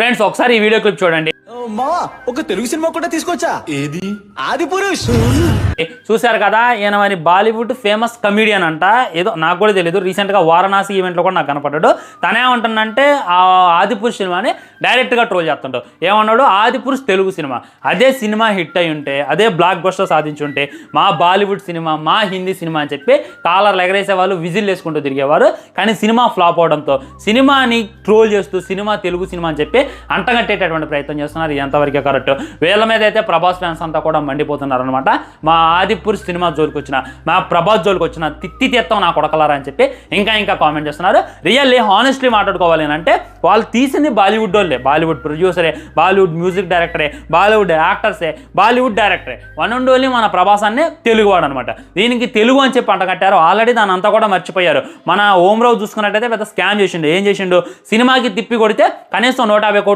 Friends ఒకసారి ఈ video clip చూడండి. మావా ఒక తెలుగు సినిమా కూడా తీసుకొచ్చా? ఏది? ఆది పురుష్ చూశారు కదా ఈయన మరి బాలీవుడ్ ఫేమస్ కమీడియన్ అంట. ఏదో నాకు కూడా తెలియదు రీసెంట్గా వారణాసి ఈవెంట్లో కూడా నాకు కనపడ్డాడు. తనేమంటుందంటే ఆ ఆదిపురుష్ సినిమాని డైరెక్ట్గా ట్రోల్ చేస్తుంటాడు ఏమన్నాడు? ఆదిపురుష్ తెలుగు సినిమా. అదే సినిమా హిట్ అయి ఉంటే అదే బ్లాక్ బస్టర్ సాధించుంటే మా బాలీవుడ్ సినిమా మా హిందీ సినిమా అని చెప్పి కాలర్లు ఎగరేసే వాళ్ళు విజిల్ వేసుకుంటూ తిరిగేవారు. కానీ సినిమా ఫ్లాప్ అవడంతో సినిమాని ట్రోల్ చేస్తూ సినిమా తెలుగు సినిమా అని చెప్పి అంటగట్టేటటువంటి ప్రయత్నం చేస్తున్నారు ఇది ఎంతవరకు కరెక్ట్? వీళ్ళ మీద అయితే ప్రభాస్ ఫ్యాన్స్ అంతా కూడా మండిపోతున్నారనమాట మా ఆదిపురుష్ సినిమా జోలికి వచ్చిన మా ప్రభాస్ జోలికి వచ్చిన తిత్తి తెత్తం నా కొడకలారా అని చెప్పి ఇంకా ఇంకా కామెంట్ చేస్తున్నారు. రియల్లీ హానెస్ట్లీ మాట్లాడుకోవాలి అంటే వాళ్ళు తీసింది బాలీవుడ్ వాళ్ళే. బాలీవుడ్ ప్రొడ్యూసరే బాలీవుడ్ మ్యూజిక్ డైరెక్టరే బాలీవుడ్ యాక్టర్సే బాలీవుడ్ డైరెక్టరే వన్ అండ్ ఓన్లీ మన ప్రభాస్ అనే తెలుగువాడు అనమాట దీనికి తెలుగు అని చెప్పి అంటగట్టారు. ఆల్రెడీ దాని అంతా కూడా మర్చిపోయారు. మన ఓం రావు చూసుకున్నట్టయితే పెద్ద స్కామ్ చేసిండు. ఏం చేసిండు? సినిమాకి తిప్పి కొడితే కనీసం నూట యాభై కోట్లు